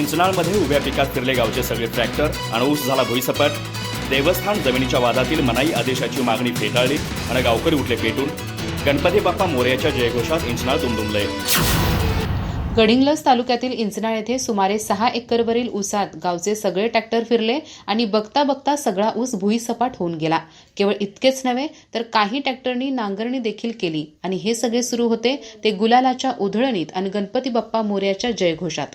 चिंचणाळमध्ये उभ्या पिकात फिरले गावचे सगळे ट्रॅक्टर आणि ऊस झाला भुईसपाट. देवस्थान जमिनीच्या वादातील मनाई आदेशाची मागणी फेटाळली आणि गावकरी उठले पेटून. गणपती बाप्पा मोर्याच्या जयघोषात इंचनाळ दुमदुमले गडिंग्लज तालुक्यातील इंचनाळ येथे सुमारे सहा एकरवरील ऊसात गावचे सगळे ट्रॅक्टर फिरले आणि बघता बघता सगळा ऊस भुईसपाट होऊन गेला. केवळ इतकेच नव्हे तर काही ट्रॅक्टरनी नांगरणी देखील केली आणि हे सगळे सुरू होते ते गुलालाच्या उधळणीत आणि गणपती बाप्पा मोर्याच्या जयघोषात.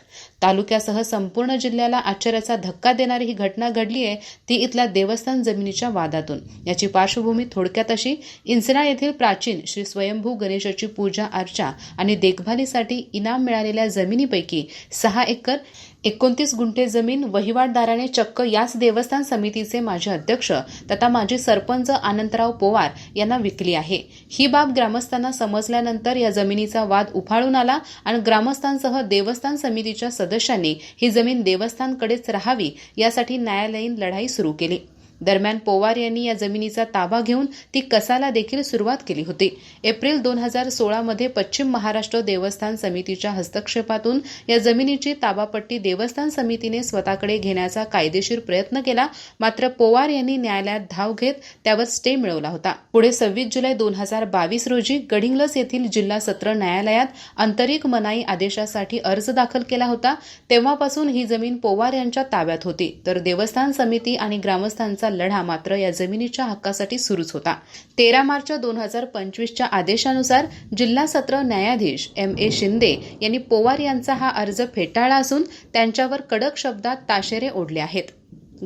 तालुक्यासह संपूर्ण जिल्ह्याला आश्चर्याचा धक्का देणारी ही घटना घडली आहे ती इथल्या देवस्थान जमिनीच्या वादातून. याची पार्श्वभूमी थोडक्यात अशी इंचनाळ येथील प्राचीन श्री स्वयंभू गणेशाची पूजा अर्चा आणि देखभालीसाठी इनाम मिळालेल्या जमिनीपैकी सहा एकर एकोणतीस गुंठे जमीन वहिवाटदाराने चक्क याच देवस्थान समितीचे माजी अध्यक्ष तथा माजी सरपंच आनंदराव पोवार यांना विकली आहे. ही बाब ग्रामस्थांना समजल्यानंतर या जमिनीचा वाद उफाळून आला आणि ग्रामस्थांसह देवस्थान समितीच्या सदस्यांनी ही जमीन देवस्थानकडेच राहावी यासाठी न्यायालयीन लढाई सुरू केली. दरम्यान पोवार यांनी या जमिनीचा ताबा घेऊन ती कसाला देखील सुरुवात केली होती. एप्रिल दोन हजार सोळामध्ये पश्चिम महाराष्ट्र देवस्थान समितीच्या हस्तक्षेपातून या जमिनीची ताबापट्टी देवस्थान समितीने स्वतःकडे घेण्याचा कायदेशीर प्रयत्न केला. मात्र पोवार यांनी न्यायालयात धाव घेत त्यावर स्टे मिळवला होता. पुढे सव्वीस जुलै दोन हजार बावीस रोजी गडिंगलस येथील जिल्हा सत्र न्यायालयात आंतरिक मनाई आदेशासाठी अर्ज दाखल केला होता. तेव्हापासून ही जमीन पोवार यांच्या ताब्यात होती. तर देवस्थान समिती आणि ग्रामस्थांचा लढा मात्र या जमिनीच्या हक्कासाठी सुरूच होता. तेरा मार्च दोन हजार पंचवीसच्या आदेशानुसार जिल्हा सत्र न्यायाधीश एम ए शिंदे यांनी पोवार यांचा हा अर्ज फेटाळला असून त्यांच्यावर कडक शब्दात ताशेरे ओढले आहेत.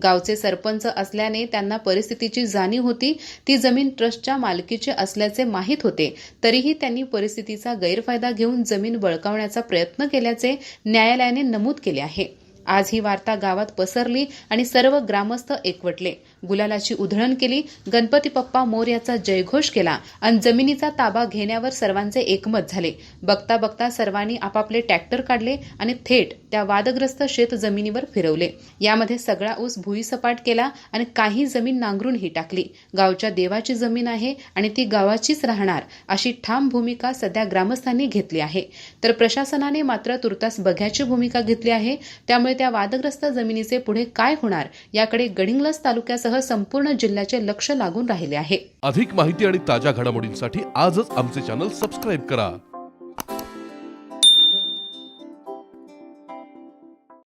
गावचे सरपंच असल्याने त्यांना परिस्थितीची जाणीव होती. ती जमीन ट्रस्टच्या मालकीची असल्याचे माहीत होते. तरीही त्यांनी परिस्थितीचा गैरफायदा घेऊन जमीन बळकावण्याचा प्रयत्न केल्याचे न्यायालयाने नमूद केले आहे. आज ही वार्ता गावात पसरली आणि सर्व ग्रामस्थ एकवटले. गुलालाची उधळण केली. गणपती पप्पा मोर याचा जयघोष केला आणि जमिनीचा ताबा घेण्यावर सर्वांचे एकमत झाले. बघता बघता सर्वांनी आपापले ट्रॅक्टर काढले आणि थेट त्या वादग्रस्त शेत जमिनीवर फिरवले. यामध्ये सगळा ऊस भुईसपाट केला आणि काही जमीन नांगरूनही टाकली. गावच्या देवाची जमीन आहे आणि ती गावाचीच राहणार अशी ठाम भूमिका सध्या ग्रामस्थांनी घेतली आहे. तर प्रशासनाने मात्र तुर्तास बघ्याची भूमिका घेतली आहे. त्यामुळे त्या वादग्रस्त जमिनीचे पुढे काय होणार याकडे गडिंग्लज तालुक्यासह संपूर्ण जिल्ह्याचे लक्ष लागून राहिले आहे. अधिक माहिती आणि ताज्या घडामोडींसाठी आजच आमचे चॅनल सबस्क्राईब करा.